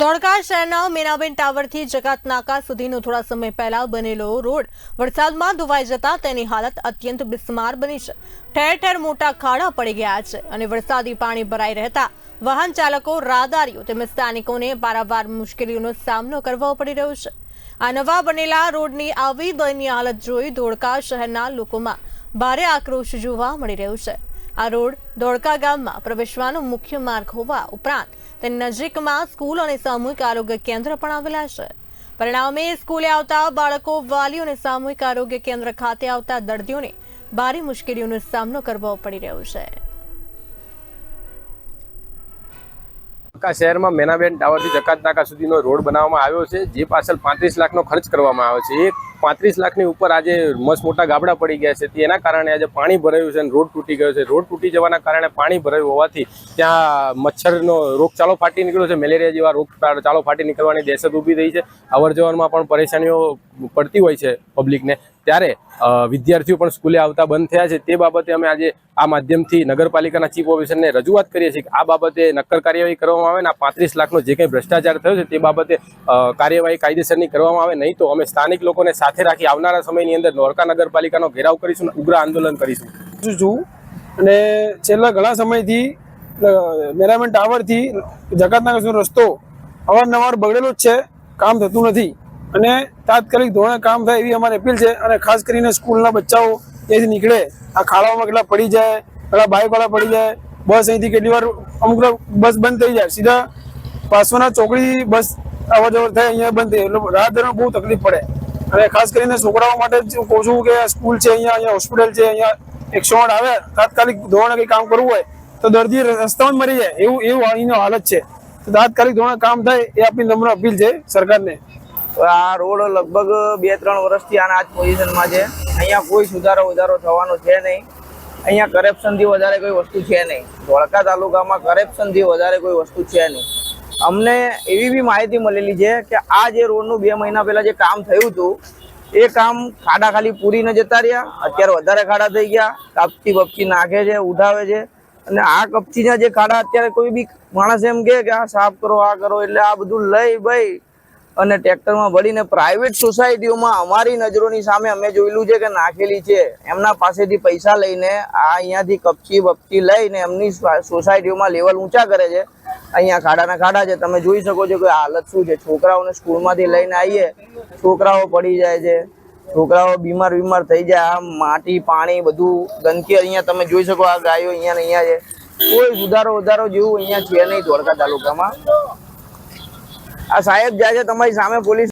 ધોળકા શહેરના મેનાબેન ટાવરથી જકાતનાકા સુધીનો થોડા સમય પહેલા બનેલો રોડ વરસાદમાં ધોવાઈ જતા તેની હાલત અત્યંત બિસ્માર બની છે. ઠેર ઠેર મોટા ખાડા પડી ગયા છે અને વરસાદી પાણી ભરાઈ રહેતા વાહન ચાલકો, રાહદારીઓ તેમજ સ્થાનિકોને પારાવાર મુશ્કેલીઓનો સામનો કરવો પડી રહ્યો છે. આ નવા બનેલા રોડની આવી દયનીય હાલત જોઈ ધોળકા શહેરના લોકોમાં ભારે આક્રોશ જોવા મળી રહ્યો છે. આ રોડ ધોળકા ગામમાં પ્રવેશવાનો મુખ્ય માર્ગ હોવા ઉપરાંત તેની નજીકમાં સ્કૂલ અને સામૂહિક આરોગ્ય કેન્દ્ર પણ આવેલા છે. પરિણામે સ્કૂલે આવતા બાળકો, વાલીઓ અને સામૂહિક આરોગ્ય કેન્દ્ર ખાતે આવતા દર્દીઓને ભારે મુશ્કેલીઓનો સામનો કરવો પડી રહ્યો છે. ધોળકા શહેરમાં મેનાબેન ટાવરથી જકાત નાકા સુધીનો રોડ બનાવવામાં આવ્યો છે, જે પાછળ પાંત્રીસ લાખનો ખર્ચ કરવામાં આવ્યો છે. એ પાંત્રીસ લાખની ઉપર આજે મસ્ત મોટા ગાબડા પડી ગયા છે. તેના કારણે આજે પાણી ભરાયું છે અને રોડ તૂટી ગયો છે. રોડ તૂટી જવાના કારણે પાણી ભરાયું હોવાથી ત્યાં મચ્છરનો રોગચાળો ફાટી નીકળ્યો છે. મેલેરિયા જેવા રોગચાળો ફાટી નીકળવાની દહેશત ઊભી થઈ છે. અવર પણ પરેશાનીઓ પડતી હોય છે પબ્લિકને ત્યારે વિદ્યાર્થીઓ પણ સ્કૂલે આવતા બંધ થયા છે. તે બાબતે અમે આજે આ માધ્યમથી નગરપાલિકાના ચીફ ઓફિસરને રજૂઆત કરીએ છીએ કે આ બાબતે નક્કર કાર્યવાહી કરવામાં આવે અને આ પાંત્રીસ લાખનો જે કંઈ ભ્રષ્ટાચાર થયો છે તે બાબતે કાર્યવાહી કાયદેસરની કરવામાં આવે. નહીં તો અમે સ્થાનિક લોકોને સાથે રાખી આવનારા સમયની અંદર દ્વારકા નગરપાલિકાનો ઘેરાવ કરીશું ઉગ્ર આંદોલન કરીશું. છું અને છેલ્લા ઘણા સમયથી અ, મેરામણ ટાવરથી જકાતનગર રસ્તો અવારનવાર બગડેલો જ છે. કામ થતું નથી. અને તાત્કાલિક ધોરણે કામ થાય એવી અમારી અપીલ છે અને ખાસ કરીને સ્કૂલના બચ્ચાઓ ત્યાંથી નીકળે. આ ખાડાઓમાં કેટલા પડી જાય કેટલા બાઇકવાળા પડી જાય, બસ અહીંથી કેટલી વાર અમુક બસ બંધ થઈ જાય. સીધા પાસોના ચોકડી બસ અવર જવર થાય, અહીંયા બંધ થઈ એટલે રાહદારીઓને બહુ તકલીફ પડે. અને ખાસ કરીને છોકરાઓ માટે જ કહું છું કે સ્કૂલ છે, અહીંયા અહીંયા હોસ્પિટલ છે, અહીંયા એકસો આઠ આવે, તાત્કાલિક ધોરણે કંઈ કામ કરવું હોય, તો દર્દી રસ્તામાં મરી જાય. એવું એવું અહીંનો હાલત છે. તો તાત્કાલિક ધોરણે કામ થાય એ આપણી નમ્ર અપીલ છે સરકારને. આ રોડ લગભગ બે ત્રણ વર્ષથી આના જ પોઝિશનમાં છે. અહીંયા કોઈ સુધારો વધારો થવાનો છે નહીં. અહીંયા કરપ્શનથી વધારે કોઈ વસ્તુ છે નહીં. ધોળકા તાલુકામાં કરપ્શનથી વધારે કોઈ વસ્તુ છે નહીં. અમને એવી બી માહિતી મળેલી છે કે આ જે રોડનું બે મહિના પહેલાં જે કામ થયું હતું, એ કામ ખાડા ખાલી પૂરીને જતા રહ્યા. અત્યારે વધારે ખાડા થઈ ગયા. કાપચી બપચી નાખે છે, ઉઠાવે છે. અને આ કપચીના જે ખાડા, અત્યારે કોઈ બી માણસ એમ કે આ સાફ કરો, આ કરો, એટલે આ બધું લઈ, ભાઈ અને ટ્રેક્ટરમાં ભરીને પ્રાઇવેટ સોસાયટીઓમાં અમારી નજરોની સામે અમે જોયેલું છે કે નાખેલી છે. એમના પાસેથી પૈસા લઈને આ અહીંયાથી કપચી બપચી લઈને એમની સોસાયટીઓમાં લેવલ ઊંચા કરે છે. અહીંયા ખાડાના ખાડા છે. તમે જોઈ શકો છો કે હાલત શું છે. છોકરાઓને સ્કૂલમાંથી લઈને આવીએ. છોકરાઓ પડી જાય છે. છોકરાઓ બીમાર બીમાર થઈ જાય. આ માટી, પાણી, બધું ગંદકી અહીંયા તમે જોઈ શકો આ ગાયો અહીંયા અહીંયા છે. કોઈ સુધારો વધારો જેવું અહીંયા છે નહીં ધોળકા તાલુકામાં. આ સાહેબ જાય છે તમારી સામે પોલીસ